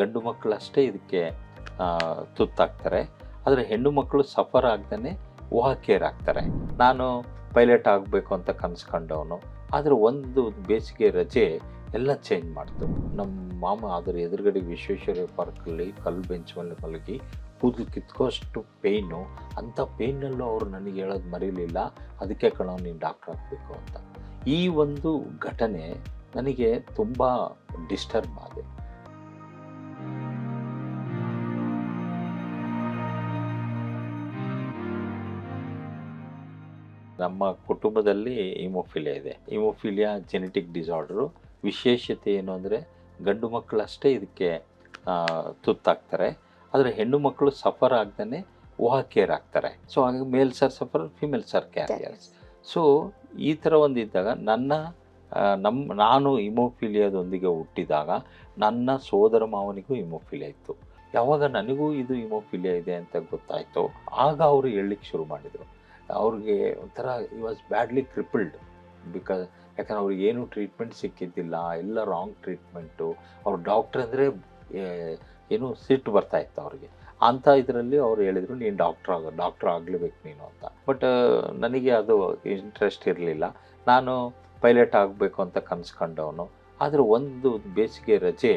ಗಂಡು ಮಕ್ಕಳಷ್ಟೇ ಇದಕ್ಕೆ ತುತ್ತಾಗ್ತಾರೆ. ಆದರೆ ಹೆಣ್ಣು ಮಕ್ಕಳು ಸಫರ್ ಆಗ್ದೇ ವಾಕೇರ್ ಆಗ್ತಾರೆ ನಾನು ಪೈಲಟ್ ಆಗಬೇಕು ಅಂತ ಕನಸ್ಕೊಂಡವನು. ಆದರೆ ಒಂದು ಬೇಸಿಗೆ ರಜೆ ಎಲ್ಲ ಚೇಂಜ್ ಮಾಡ್ತು. ನಮ್ಮ ಮಾಮ ಅದರ ಎದುರುಗಡೆ ವಿಶ್ವೇಶ್ವರಯ್ಯ ಪಾರ್ಕಲ್ಲಿ ಕಲ್ಲು ಬೆಂಚ್ ಮೇಲೆ ಮಲಗಿ ಕೂದಲು ಕಿತ್ಕೋಷ್ಟು ಪೇಯ್ನು. ಅಂಥ ಪೇಯ್ನಲ್ಲೂ ಅವರು ನನಗೆ ಹೇಳೋದು ಮರೀಲಿಲ್ಲ. ಅದಕ್ಕೆ ಕಣೋ ನೀನು ಡಾಕ್ಟ್ರ್ ಆಗಬೇಕು ಅಂತ. ಈ ಒಂದು ಘಟನೆ ನನಗೆ ತುಂಬ ಡಿಸ್ಟರ್ಬ್ ಆದೆ. ನಮ್ಮ ಕುಟುಂಬದಲ್ಲಿ ಇಮೋಫಿಲಿಯಾ ಇದೆ. ಇಮೋಫಿಲಿಯಾ ಜೆನೆಟಿಕ್ ಡಿಸಾರ್ಡರು ವಿಶೇಷತೆ ಏನು ಅಂದರೆ ಗಂಡು ಮಕ್ಕಳಷ್ಟೇ ಇದಕ್ಕೆ ತುತ್ತಾಗ್ತಾರೆ. ಆದರೆ ಹೆಣ್ಣು ಮಕ್ಕಳು ಸಫರ್ ಆಗ್ದೇ ವಾಕೇರ್ ಆಗ್ತಾರೆ. ಸೊ ಹಾಗಾಗಿ male sir suffer female sir carriers so ಈ ಥರ ಒಂದು ಇದ್ದಾಗ ನನ್ನ ನಮ್ಮ ನಾನು ಇಮೋಫಿಲಿಯಾದೊಂದಿಗೆ ಹುಟ್ಟಿದಾಗ ನನ್ನ ಸೋದರ ಮಾವನಿಗೂ ಇಮೋಫಿಲಿಯಾ ಇತ್ತು. ಯಾವಾಗ ನನಗೂ ಇದು ಹಿಮೋಫಿಲಿಯಾ ಇದೆ ಅಂತ ಗೊತ್ತಾಯಿತು. ಆಗ ಅವರು ಹೇಳಲಿಕ್ಕೆ ಶುರು ಮಾಡಿದರು. ಅವ್ರಿಗೆ ಒಂಥರ ಈ ವಾಸ್ ಬ್ಯಾಡ್ಲಿ ಕ್ರಿಪಲ್ಡ್ ಬಿಕಾಸ್ ಯಾಕಂದ್ರೆ ಅವ್ರಿಗೆ ಏನು ಟ್ರೀಟ್ಮೆಂಟ್ ಸಿಕ್ಕಿದ್ದಿಲ್ಲ, ಎಲ್ಲ ರಾಂಗ್ ಟ್ರೀಟ್ಮೆಂಟು ಅವ್ರ ಡಾಕ್ಟ್ರ್ ಅಂದರೆ ಏನು ಸಿಟ್ಟು ಬರ್ತಾ ಇತ್ತು ಅವ್ರಿಗೆ. ಅಂಥ ಇದರಲ್ಲಿ ಅವ್ರು ಹೇಳಿದರು, ನೀನು ಡಾಕ್ಟ್ರ್ ಆಗ ಡಾಕ್ಟ್ರ್ ಆಗಲೇಬೇಕು ನೀನು ಅಂತ. ಬಟ್ ನನಗೆ ಅದು ಇಂಟ್ರೆಸ್ಟ್ ಇರಲಿಲ್ಲ. ನಾನು ಪೈಲಟ್ ಆಗಬೇಕು ಅಂತ ಕನ್ಸ್ಕೊಂಡವನು. ಆದರೆ ಒಂದು ಬೇಸಿಗೆ ರಜೆ